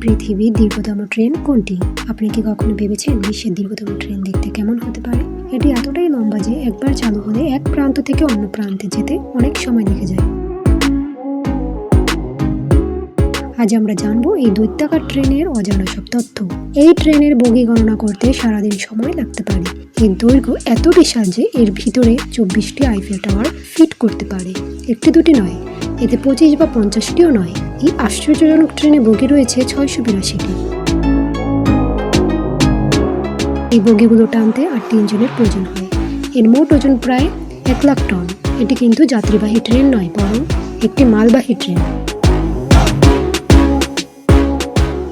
পৃথিবীর দীর্ঘতম ট্রেন কোনটি? আপনি কি কখনো ভেবেছেন বিশ্বের দীর্ঘতম ট্রেন দেখতে কেমন হতে পারে? এটি এতটাই লম্বা যে একবার চালু হলে এক প্রান্ত থেকে অন্য প্রান্তে যেতে অনেক সময় লেগে যায়। আজ আমরা জানব এই দৈত্যাকার ট্রেনের অজানা সব তথ্য। এই ট্রেনের বগি গণনা করতে সারাদিন সময় লাগতে পারে। এর দৈর্ঘ্য এত বিশাল যে এর ভিতরে চব্বিশটি আইফেল টাওয়ার ফিট করতে পারে। একটি দুটি নয়, এতে পঁচিশ বা পঞ্চাশটিও নয়। এই আশ্চর্যজনক ট্রেনে বগি রয়েছে ছয়শো বিরাশিটি। এই বগিগুলো টানতে আর তিনজনের প্রয়োজন হয়। এর মোট ওজন প্রায় এক লাখ টন। এটি কিন্তু যাত্রীবাহী ট্রেন নয়, বরং একটি মালবাহী ট্রেন।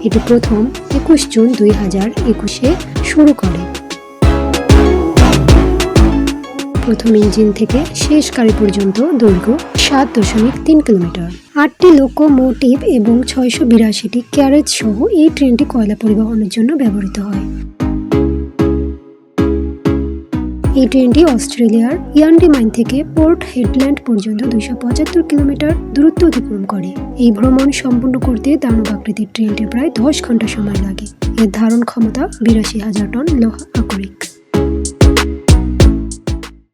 এটি প্রথম একুশ জুন দুই হাজার একুশে শুরু করে। প্রথম ইঞ্জিন থেকে শেষ গাড়ি পর্যন্ত দৈর্ঘ্য সাত দশমিক তিন কিলোমিটার। আটটি লোকোমোটিভ এবং ছয়শো বিরাশিটি ক্যারেজ সহ এই ট্রেনটি কয়লা পরিবহনের জন্য ব্যবহৃত হয়। এই ট্রেনটি অস্ট্রেলিয়ার ইয়ান্ডি মাইন থেকে পোর্ট হেডল্যান্ড পর্যন্ত দুইশো পঁচাত্তর কিলোমিটার দূরত্ব অতিক্রম করে। এই ভ্রমণ সম্পূর্ণ করতে দানব আকৃতির ট্রেনটি প্রায় দশ ঘণ্টা সময় লাগে। এর ধারণ ক্ষমতা বিরাশি হাজার টন লোহা আকরিক।